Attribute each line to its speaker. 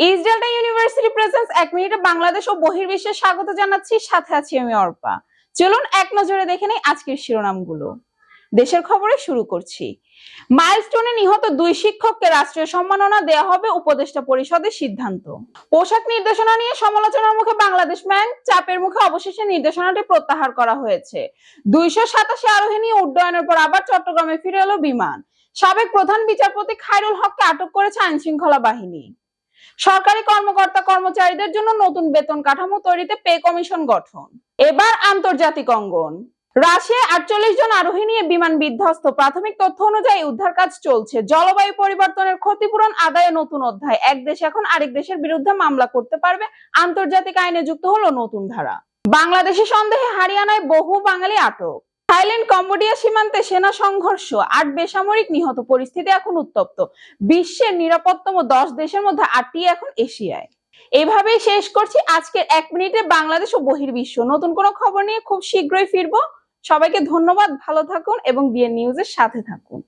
Speaker 1: University presence এক মিনিটে বাংলাদেশ ও বহির্বিশ্বে স্বাগত জানাচ্ছি। সাথে আছি আমি অর্পা। চলুন এক নজরে দেখে নেই আজকের শিরোনামগুলো। দেশের খবরে শুরু করছি। মাইলস্টোনে নিহত দুই শিক্ষককে রাষ্ট্রীয় সম্মাননা দেওয়া হবে উপদেষ্টা পরিষদের সিদ্ধান্ত। পোশাক নির্দেশনা নিয়ে সমালোচনার মুখে বাংলাদেশ ব্যাংক চাপের মুখে অবশেষে নির্দেশনাটি প্রত্যাহার করা হয়েছে। দুইশো সাতাশি আরোহী নিয়ে উড্ডয়নের পর আবার চট্টগ্রামে ফিরে এলো বিমান। সাবেক প্রধান বিচারপতি খায়রুল হককে আটক করেছে আইনশৃঙ্খলা বাহিনী। সরকারি কর্মকর্তা কর্মচারীদের জন্য নতুন বেতন কাঠামো তৈরিতে পে কমিশন গঠন। এবার আন্তর্জাতিক অঙ্গন। রাশিয়ায় আটচল্লিশ জন আরোহী নিয়ে বিমান বিধ্বস্ত। প্রাথমিক তথ্য অনুযায়ী উদ্ধার কাজ চলছে। জলবায়ু পরিবর্তনের ক্ষতিপূরণ আদায়ে নতুন অধ্যায়। এক দেশ এখন আরেক দেশের বিরুদ্ধে মামলা করতে পারবে। আন্তর্জাতিক আইনে যুক্ত হলো নতুন ধারা। বাংলাদেশি সন্দেহে হারিয়ানায় বহু বাঙালি আটক। থাইল্যান্ড, কম্বোডিয়া সীমান্তে সেনা সংঘর্ষ, আট বেসামরিক নিহত, পরিস্থিতি এখন উত্তপ্ত। বিশ্বের নিরাপত্তম দশ দেশের মধ্যে আটটি এখন এশিয়ায়। এভাবে শেষ করছি আজকের এক মিনিটে বাংলাদেশ ও বহির্বিশ্ব। নতুন কোনো খবর নিয়ে খুব শীঘ্রই ফিরবো। সবাইকে ধন্যবাদ, ভালো থাকুন এবং বিএন নিউজের সাথে থাকুন।